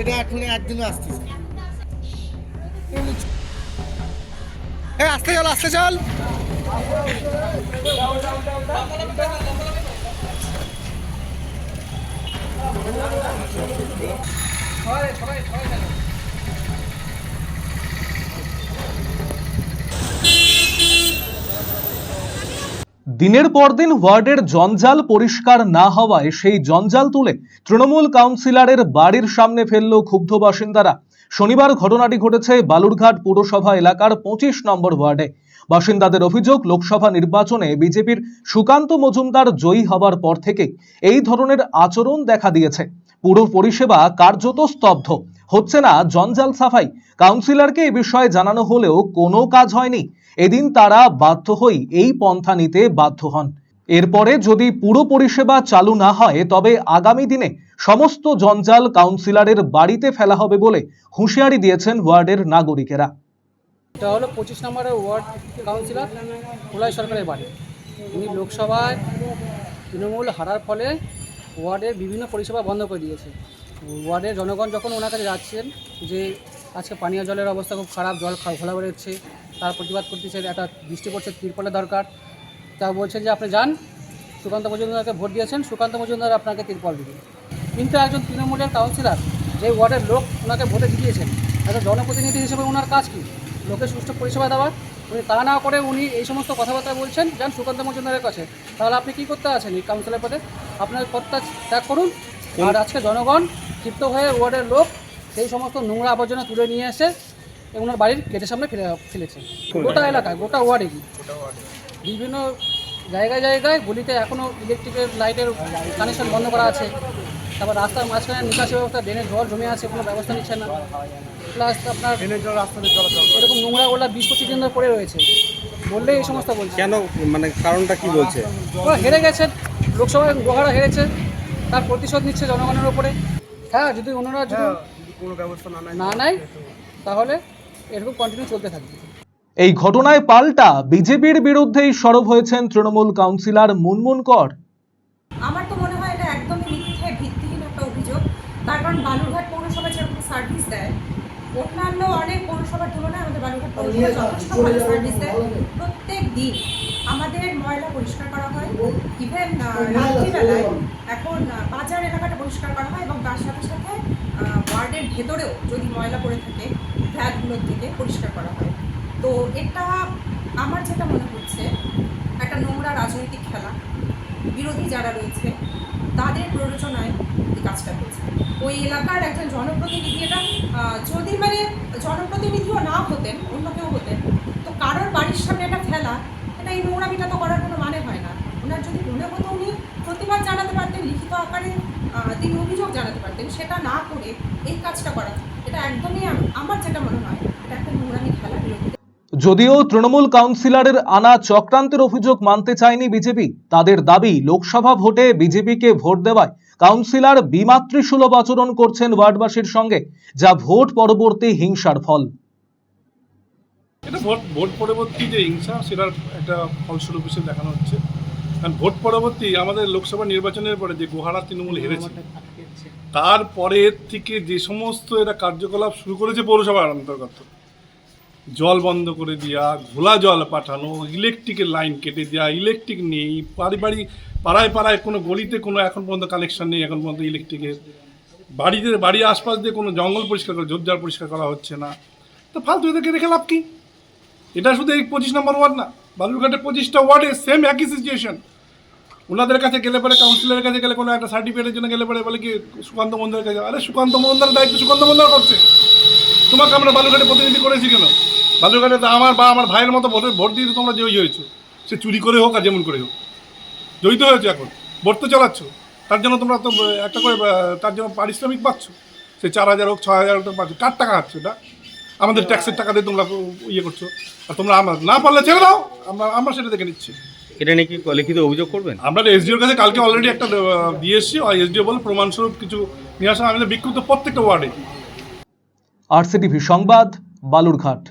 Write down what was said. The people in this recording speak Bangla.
সেটা এখন একদিনও আসতেছে এই আস্তে চল আস্তে চল দিনের পর দিন ওয়ার্ডের জঞ্জাল পরিষ্কার না হওয়ায় সেই জঞ্জাল তুলে তৃণমূল কাউন্সিলরের বাড়ির সামনে ফেলল ক্ষুব্ধ বাসিন্দারা। শনিবার ঘটনাটি ঘটেছে বালুরঘাট পুরসভা এলাকার পঁচিশ নম্বর ওয়ার্ডে। বাসিন্দাদের অভিযোগ, লোকসভা নির্বাচনে বিজেপির সুকান্ত মজুমদার জয়ী হবার পর থেকে এই ধরনের আচরণ দেখা দিয়েছে। পুরো পরিষেবা কার্যত স্তব্ধ। হচ্ছে না জঞ্জাল সাফাই। কাউন্সিলরকে এ বিষয়ে জানানো হলেও কোনো কাজ হয়নি। এদিন তারা বাধ্য হই এই পন্থা নিতে বাধ্য হন। এরপরে যদি পুরো পরিষেবা চালু না হয়, তবে আগামী দিনে সমস্ত জঞ্জাল কাউন্সিলরের বাড়িতে ফেলা হবে বলে হুঁশিয়ারি দিয়েছেন ওয়ার্ডের নাগরিকেরা। এটা হলো পঁচিশ নম্বরের ওয়ার্ড কাউন্সিলর কুলাই সরকারের বাড়ি। উনি লোকসভায় তৃণমূল হারার ফলে ওয়ার্ডের বিভিন্ন পরিষেবা বন্ধ করে দিয়েছে। ওয়ার্ডের জনগণ যখন ওনার কাছে যাচ্ছেন যে আজকে পানীয় জলের অবস্থা খুব খারাপ জল খা- ঘোলা বেরোচ্ছে তার প্রতিবাদ করতেছে একটা বৃষ্টি পড়ছে তিরপলের দরকার। তা বলছেন যে আপনি যান সুকান্ত মজুমদারকে ভোট দিয়েছেন সুকান্ত মজুমদার আপনাকে তিরপল দিবেন কিন্তু একজন তৃণমূলের কাউন্সিলর যে ওয়ার্ডের লোক ওনাকে ভোটে জিতিয়েছেন একটা জনপ্রতিনিধি হিসেবে ওনার কাজ কী? লোকের সুষ্ঠু পরিষেবা দেওয়া উনি তা না করে উনি এই সমস্ত কথাবার্তা বলছেন যান সুকান্ত মজুমদারের কাছে। তাহলে আপনি কি করতে আছেন এই কাউন্সিলর পদে? আপনার পদটা ত্যাগ করুন আর আজকে জনগণ ক্ষিপ্ত হয়ে ওয়ার্ডের লোক সেই সমস্ত নোংরা আবর্জনা তুলে নিয়ে এসে ওনার বাড়ির গেটের সামনে ফেলে ফেলেছে। গোটা এলাকায় গোটা ওয়ার্ডেরই বিভিন্ন জায়গায় জায়গায় গলিতে এখনও ইলেকট্রিকের লাইটের কানেকশন বন্ধ করা আছে। তারপর রাস্তার মাঝখানে নিকাশি ব্যবস্থা ড্রেনের জল জমে আছে কোনো ব্যবস্থা নিচ্ছে না। প্লাস আপনার এরকম নোংরা ওলা বিশ পঁচিশ দিন ধরে পড়ে রয়েছে। বললেই এই সমস্ত বলছে। কেন? মানে কারণটা কি বলছে? হেরে গেছে। লোকসভায় গোহারা হেরেছে। তার প্রতিশোধ নিচ্ছে জনগণের ওপরে হ্যাঁ যদি ওনারা যদি না নেয় তাহলে এরকম কন্টিনিউ চলতে থাকবে। এই ঘটনায় পাল্টা বিজেপির বিরুদ্ধেই সরব হয়েছেন তৃণমূল কাউন্সিলর মুনমুন কর। আমার তো মনে হয় এটা একদমই মিথ্যে ভিত্তিহীন একটা অভিযোগ। তার কারণ বালুরঘাট পৌরসভা যেরকম সার্ভিস দেয় অন্যান্য অনেক পৌরসভার তুলনায় আমাদের বালুরঘাট পৌরসভা যথেষ্ট ভালো সার্ভিস দেয় প্রত্যেক দিন। আমাদের ময়লা পরিষ্কার করা হয়। ইভেন রাত্রিবেলায় এখন বাজার এলাকাটা পরিষ্কার করা হয় এবং তার সাথে সাথে ওয়ার্ডের ভেতরেও যদি ময়লা পড়ে থাকে ফ্ল্যাটগুলোর থেকে পরিষ্কার করা হয়। তো এটা আমার যেটা মনে হচ্ছে একটা নোংরা রাজনৈতিক খেলা। বিরোধী যারা রয়েছে তাদের প্ররোচনায় এই কাজটা করছে ওই এলাকার একজন জনপ্রতিনিধি এটা যদি মানে জনপ্রতিনিধিও না হতেন অন্য কেউ হতেন তো কারোর বাড়ির সামনে এটা এটা এই নোংরামিটা তো করার কোনো মানে হয় না। ওনার যদি মনে হতো উনি প্রতিবাদ জানাতে পারতেন, লিখিত আকারে তিনি অভিযোগ জানাতে পারতেন, সেটা না করে এই কাজটা করা। এটা একদমই আমার যেটা মনে হয়, এটা একটা নোংরামি খেলা যদিও তৃণমূল কাউন্সিলরের আনা চক্রান্তের অভিযোগ মানতে চায়নি বিজেপি, তাদের দাবি লোকসভা ভোটে বিজেপিকে ভোট দেওয়ায় কাউন্সিলর বিমাতৃসুলভ আচরণ করছেন ওয়ার্ডবাসীর সঙ্গে, যা ভোট পরবর্তী হিংসার ফল। এটা ভোট ভোট পরবর্তী যে হিংসা, সেটার একটা ফলস্বরূপ হিসেবে দেখানো হচ্ছে। কারণ ভোট পরবর্তী আমাদের লোকসভা নির্বাচনের পরে যে গোহারা তৃণমূল হেরেছে তারপরের থেকে যে সমস্ত এরা কার্যকলাপ শুরু করেছে পৌরসভার অন্তর্গত, জল বন্ধ করে দেওয়া ঘোলা জল পাঠানো, ইলেকট্রিকের লাইন কেটে দেওয়া ইলেকট্রিক নেই বাড়ি বাড়ি পাড়ায় পাড়ায় কোনো গলিতে কোনো এখন পর্যন্ত কানেকশন নেই, এখন পর্যন্ত ইলেকট্রিকের। বাড়িতে, বাড়ির আশপাশ দিয়ে কোনো জঙ্গল পরিষ্কার করা ঝোপঝাড় পরিষ্কার করা হচ্ছে না। তো ফালতু এদেরকে রেখে লাভ কি? এটা শুধু এই পঁচিশ নম্বর ওয়ার্ড না বালুরঘাটের পঁচিশটা ওয়ার্ডে সেম একই সিচুয়েশন ওনাদের কাছে গেলে পরে কাউন্সিলরের কাছে গেলে কোনো একটা সার্টিফিকেটের জন্য গেলে পরে বলে কি, সুকান্ত মন্দিরের কাছে, আরে সুকান্ত মন্দিরের দায়িত্ব সুকান্ত মন্দির করছে। তোমাকে আমরা বালুরঘাটে প্রতিনিধি করেছি কেন? বালুরঘাটে তো আমার বা আমার ভাইয়ের মতো ভোটে ভোট দিয়ে তোমরা জয়ী হয়েছো। সে চুরি করে হোক আর যেমন করে হোক। জড়িত হয়েছে এখন, ভোট তো চালাচ্ছ। তার জন্য তোমরা তো, একটা করে তার জন্য পারিশ্রমিক পাচ্ছ। সে চার হাজার হোক, ছয় হাজার হোক পাচ্ছ কার টাকা হচ্ছে এটা? আমাদের ট্যাক্সের টাকা দিয়ে তোমরা ইয়ে করছ। আর তোমরা আমার না পারলে ছেড়ে দাও আমরা আমরা সেটা দেখে নিচ্ছি। এটা নিয়ে কি লিখিত অভিযোগ করবেন? আমরা এসডিওর কাছে কালকে অলরেডি একটা দিয়ে এসেছি। আর এসডিও বলে প্রমাণস্বরূপ কিছু নিয়ে আসা আমাদের বিক্ষুব্ধ প্রত্যেকটা ওয়ার্ডে। আরসিটিভি সংবাদ বালুরঘাট।